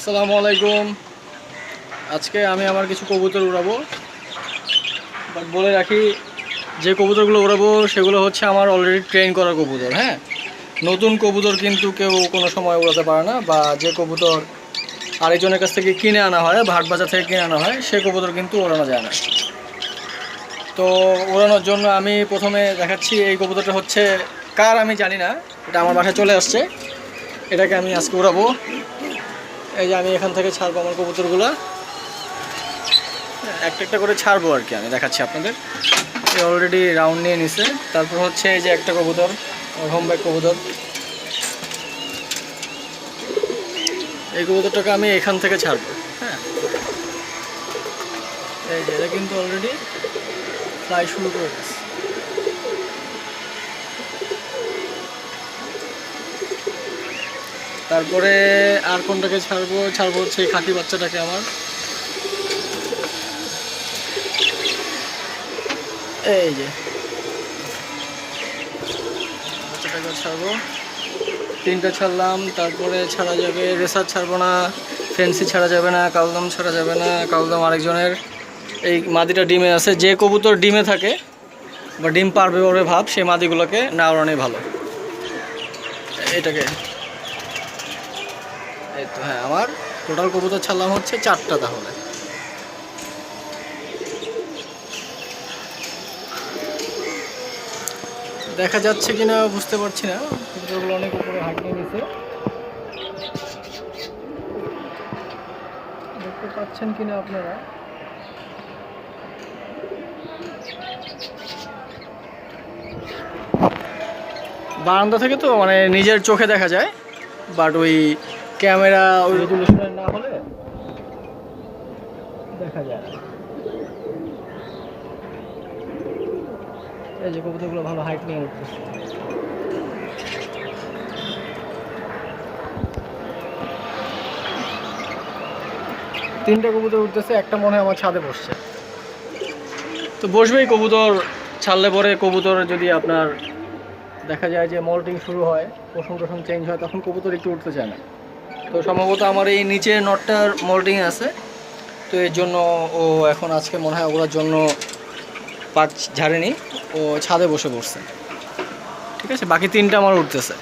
আসসালামু আলাইকুম। আজকে আমি আমার কিছু কবুতর উড়াবো। বাট বলে রাখি, যে কবুতরগুলো উড়াবো, সেগুলো হচ্ছে আমার অলরেডি ট্রেন করা কবুতর হ্যাঁ? নতুন কবুতর কিন্তু কেউ কোনো সময় উড়াতে পারে না, বা যে কবুতর আরেকজনের কাছ থেকে কিনে আনা হয়, ভাট বাজার থেকে কিনে আনা হয়, সে কবুতর কিন্তু ওড়ানো যায় না। তো ওড়ানোর জন্য আমি প্রথমে দেখাচ্ছি এই কবুতরটা হচ্ছে কার আমি জানি না, এটা আমার বাসায় চলে আসছে। এটাকে আমি আজকে উড়াবো। এই যে আমি এখান থেকে ছাড়বো আমার কবুতরগুলো। একটা একটা করে ছাড়বো আর কি, আমি দেখাচ্ছি আপনাদের। অলরেডি রাউন্ড নিয়ে নিছে। তারপর হচ্ছে এই যে একটা কবুতর হোম ব্যাগ কবুতর। এই কবুতরটাকে আমি এখান থেকে ছাড়বো হ্যাঁ। এই যে, এটা কিন্তু অলরেডি ফ্লাই শুরু করে গেছে তারপরে আর কোনটাকে ছাড়বো? ছাড়বো হচ্ছে খাঁটি বাচ্চাটাকে আমার এই যে। বাচ্চাটাকে ছাড়বো। তিনটা ছাড়লাম, তারপরে ছাড়া যাবে, রেসার ছাড়বো না ফেন্সি ছাড়া যাবে না, কালদম ছাড়া যাবে না, কালদম আরেকজনের। এই মাদিটা ডিমে আছে, যে কবুতর ডিমে থাকে বা ডিম পারবে ওরে ভাব, সেই মাদিগুলোকে না ওড়ানোই ভালো। এটাকে এই তো হ্যাঁ আমার টোটাল কবুতর ছাড়লাম হচ্ছে চারটা তাহলে। দেখা যাচ্ছে কিনা বুঝতে পারছি না। কবুতরগুলো অনেক উপরে হাট নিয়ে গেছে দেখতে পাচ্ছেন কিনা আপনারা? বারান্দা থেকে তো মানে নিজের চোখে দেখা যায় বাট ওই ক্যামেরা ওই রেজুলেশনের না হলে দেখা যায়। এই যে কবুতরগুলো ভালো হাইট নিয়ে উঠতেছে। তিনটা কবুতর উঠতেছে একটা মনে হয় আমার ছাদে বসছে। তো বসবেই কবুতর ছাড়লে পরে কবুতর যদি আপনার দেখা যায় যে মল্টিং শুরু হয় পোষণ টোষণ চেঞ্জ হয় তখন কবুতর একটু উঠতে চায় না। তো সম্ভবত আমার এই নিচে নটটার মোল্ডিং আছে। তো এর জন্য ও এখন আজকে মনে হয় ওগুলোর জন্য পাক ঝাড়েনি, ও ছাদে বসে পড়ছে। ঠিক আছে? বাকি তিনটা আমার উঠতেছে।